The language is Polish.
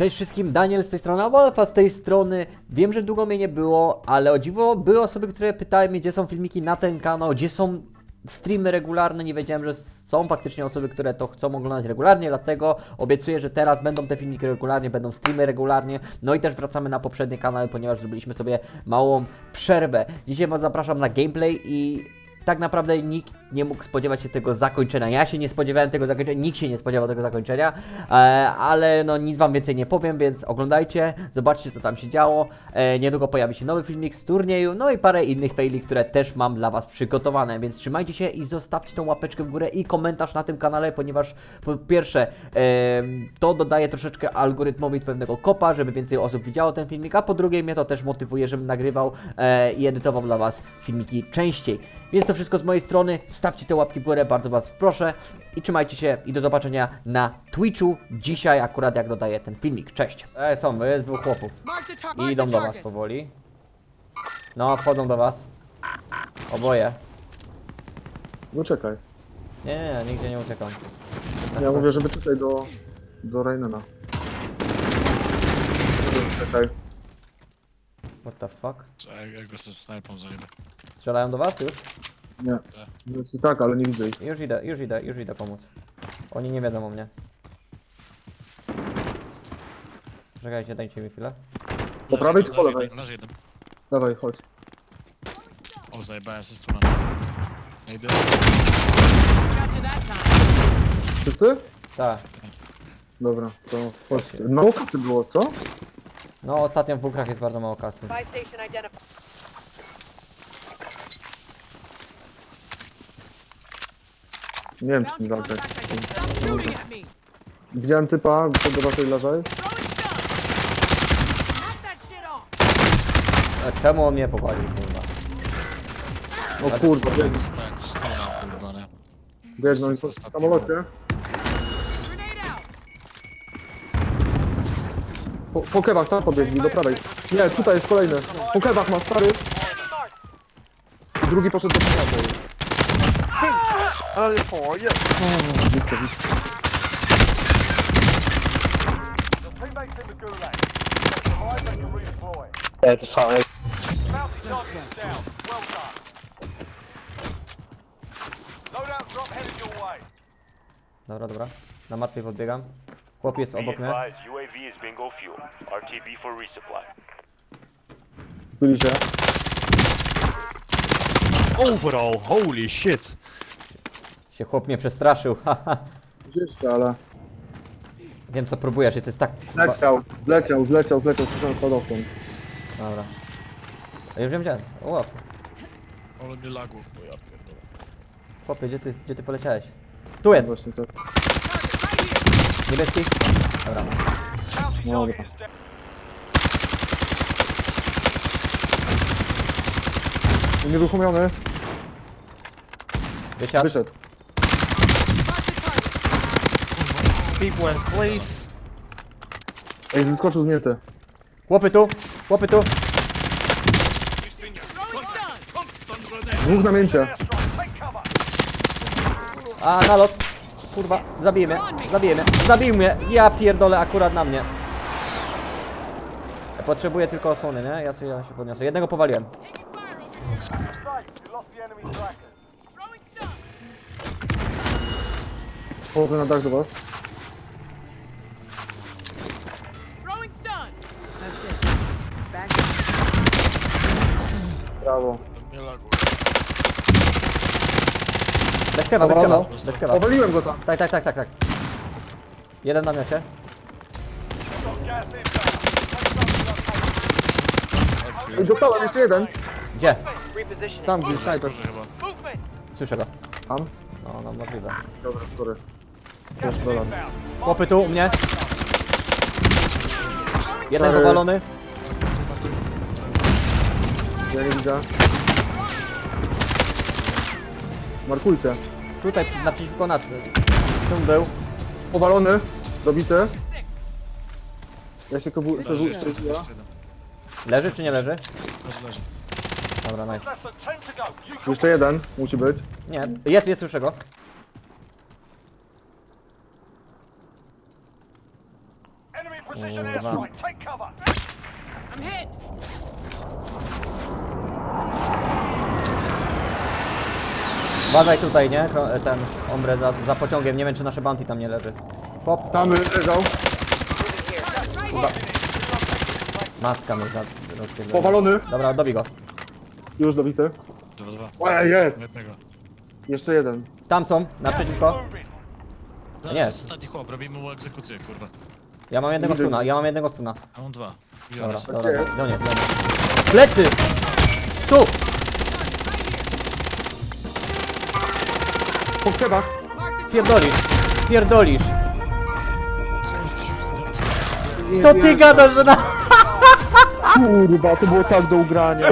Cześć wszystkim, Daniel z tej strony, albo Alfa z tej strony. Wiem, że długo mnie nie było, ale o dziwo były osoby, które pytały mnie, gdzie są filmiki na ten kanał, gdzie są streamy regularne. Nie wiedziałem, że są faktycznie osoby, które to chcą oglądać regularnie, dlatego obiecuję, że teraz będą te filmiki regularnie, będą streamy regularnie. No i też wracamy na poprzednie kanały, ponieważ zrobiliśmy sobie małą przerwę. Dzisiaj Was zapraszam na gameplay i tak naprawdę nikt nie mógł spodziewać się tego zakończenia. Ja się nie spodziewałem tego zakończenia, nikt się nie spodziewał tego zakończenia, e, ale no nic Wam więcej nie powiem, więc oglądajcie, zobaczcie co tam się działo. E, niedługo pojawi się nowy filmik z turnieju, no i parę innych faili, które też mam dla Was przygotowane, więc trzymajcie się i zostawcie tą łapeczkę w górę i komentarz na tym kanale, ponieważ po pierwsze e, to dodaje troszeczkę algorytmowi pewnego kopa, żeby więcej osób widziało ten filmik, a po drugie mnie to też motywuje, żebym nagrywał e, i edytował dla Was filmiki częściej. Więc to wszystko z mojej strony. Stawcie te łapki w górę, bardzo Was proszę. I trzymajcie się i do zobaczenia na Twitchu dzisiaj, akurat jak dodaję ten filmik. Cześć. E, są, jest dwóch chłopów. I idą do Was powoli. No, wchodzą do Was. Oboje. No czekaj. Nie, nie, nie, nigdzie nie uciekam. Ja mówię, żeby tutaj do, do Rainena. Czekaj. What the fuck? Czekaj, jak go ze snajpą zajmę. Strzelają do Was już? Nie. Znaczy tak, ale nie widzę ich. Już idę, już idę, już idę pomóc. Oni nie wiedzą o mnie. Czekajcie, dajcie mi chwilę. Po prawej czy po Leży lewej? jeden, Leży jeden. Dawaj, chodź. O, zajebałem się z tunem. Ja idę. That time. Wszyscy? Tak. Dobra, to chodźcie. Mało kasy było, co? No, ostatnio w bukrach jest bardzo mało kasy. Buy station identified. Nie wiem, czy mi. Stop shooting at me. Widziałem typa, co do waszej lewej. Throwing stun. Knock that shit off. A czemu on mnie powalił, kurwa? O kurwa, biegną, Tak, kurwa, nie? biegną i są w samolocie. Grenade out. Po, po kewach tam pobiegli, do prawej. Nie, tutaj jest kolejny. Po kewach ma stary. Drugi poszedł do prawej. Ale po, jest! Blisko, blisko. Teammates in the gulag. Survive and can redeploy. Yeah, it's fine. Bounty target is down. Well done. Loadout drop headed your way. Dobra, dobra. Na martwej podbiegam. Chłop jest obok mnie. advised, UAV is bingo fuel. RTB for resupply. Byli się. Overall, holy shit. Się chłop mnie przestraszył, haha. Gdzieś, ale... Wiem co próbujesz i to jest tak... kurwa- Zleciał, zleciał, zleciał, zleciał, słyszałem spadochron. Dobra. A już wiem gdzie. O, Ale mnie lagło, bo ja pierdolę. chłopie, gdzie ty, gdzie ty poleciałeś? Tu jest! Właśnie tak. Niebieski? Dobra. No, dobra. is down. Nieruchomiony, Wysiadł. wyszedł. People and please. Ej, zeskoczył z mięty. Chłopy tu! Chłopy tu! Dwóch na mięcie. A, nalot! Kurwa, mnie, zabił mnie! Ja pierdolę akurat na mnie. Potrzebuję tylko osłony, nie? Ja sobie ja się podniosę. Jednego powaliłem. Wchodzę na dach do was. Brawo. Mnie lagło. Bez kewa, bez Dobra, kewa, bez kewa. Powaliłem go tam. Tak, tak, tak, tak, tak. Jeden na miocie. Ej, dostałem jeszcze jeden. Gdzie? Tam gdzieś, snajper. Duży chyba. Słyszę go. Tam? No, no, możliwe. Dobra, sorry. Jest dolar. Chłopy tu, u mnie. Jeden powalony. Ja nie widzę. Markujcie. Tutaj, przy- naprzeciwko nas. Tu był. Powalony. Dobity. Ja się kowu... Leży jeszcze, Sezu... jeszcze jeden. Leży czy nie leży? Leży, leży. Dobra, nice. Less than 10 to go. You got Jeszcze jeden. Musi być. Nie, jest, jest, słyszę go. enemy Precision airstrike. Uważaj tutaj, nie? Ten ombre za, za pociągiem. Nie wiem, czy nasze bounty tam nie leży. Hop, Tam leżał. Right here. maska mnie za... Powalony. Dobra, dobij go. Już dobity. Dwa, dwa. Jest. Jednego. Jeszcze jeden. Tam są, naprzeciwko. Da, Nie. to jest ostatni chłop, robimy mu egzekucję, kurwa. Ja mam jednego Widzę. stuna, ja mam jednego stuna. A on dwa. I Dobra, dobra. Gdzie? Gdzie on jest? Plecy! Tu! Po kebach. Pierdolisz! Pierdolisz! Co ty gadasz, że na... Kurwa, to było tak do ugrania.